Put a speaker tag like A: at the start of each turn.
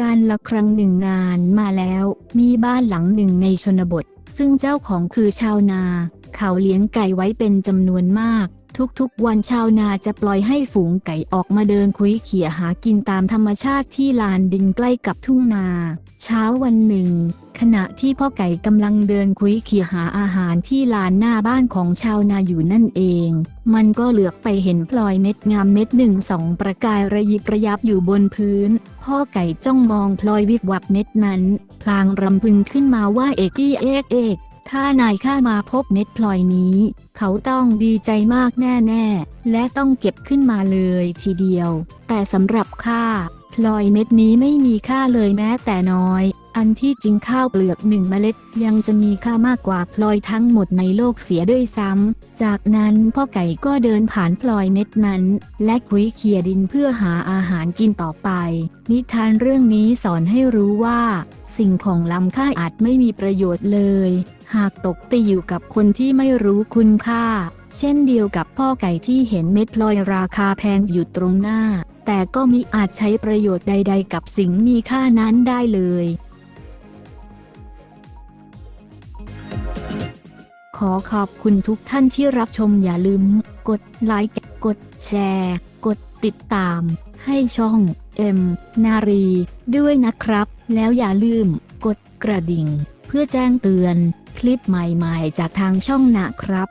A: การละครั้งหนึ่งนานมาแล้ว มีบ้านหลังหนึ่งในชนบท ซึ่งเจ้าของคือชาวนา เขาเลี้ยงไก่ไว้เป็นจำนวนมาก ทุกๆ วันชาวนาจะปล่อยให้ฝูงไก่ออกมาเดินคุยเขี่ยหากินตามธรรมชาติที่ลานดินใกล้กับทุ่งนา เช้าวันหนึ่ง ขณะที่พ่อไก่กำลังเดินคุยเขี่ยหาอาหารที่ลานหน้าบ้านของชาวนาอยู่นั่นเอง มันก็เหลือบไปเห็นพลอยเม็ดงามเม็ดหนึ่งสองประกายระยิบระยับอยู่บนพื้น พ่อไก่จ้องมองพลอยวิบวับเม็ดนั้น พลางรำพึงขึ้นมาว่าเอกอี้เอกเอก ถ้านายข้ามาพบเม็ดพลอยนี้ เขาต้องดีใจมากแน่ ๆ และต้องเก็บขึ้นมาเลยทีเดียว แต่สำหรับข้า พลอยเม็ดนี้ไม่มีค่าเลยแม้แต่น้อย อันที่จริงข้าวเปลือกหนึ่งเมล็ด ยังจะมีค่ามากกว่าพลอยทั้งหมดในโลกเสียด้วยซ้ำ จากนั้นพ่อไก่ก็เดินผ่านพลอยเม็ดนั้น และคุยเขี่ยดินเพื่อหาอาหารกินต่อไป นิทานเรื่องนี้สอนให้รู้ว่า สิ่งของล้ำค่าอาจไม่มีประโยชน์เลย หากตกไปอยู่กับคนที่ไม่รู้คุณค่า เช่นเดียวกับพ่อไก่ที่เห็นเม็ดพลอยราคาแพงอยู่ตรงหน้า แต่ก็มิอาจใช้ประโยชน์ใด ๆ กับสิ่งมีค่านั้นได้เลย ขอขอบคุณทุกท่านที่รับชมอย่าลืม กดไลค์ กดแชร์ กดติดตาม ให้ช่องเอ็มนารี ด้วยนะครับ แล้วอย่าลืม กดกระดิ่ง เพื่อแจ้งเตือน คลิปใหม่ๆ จากทางช่องนะครับ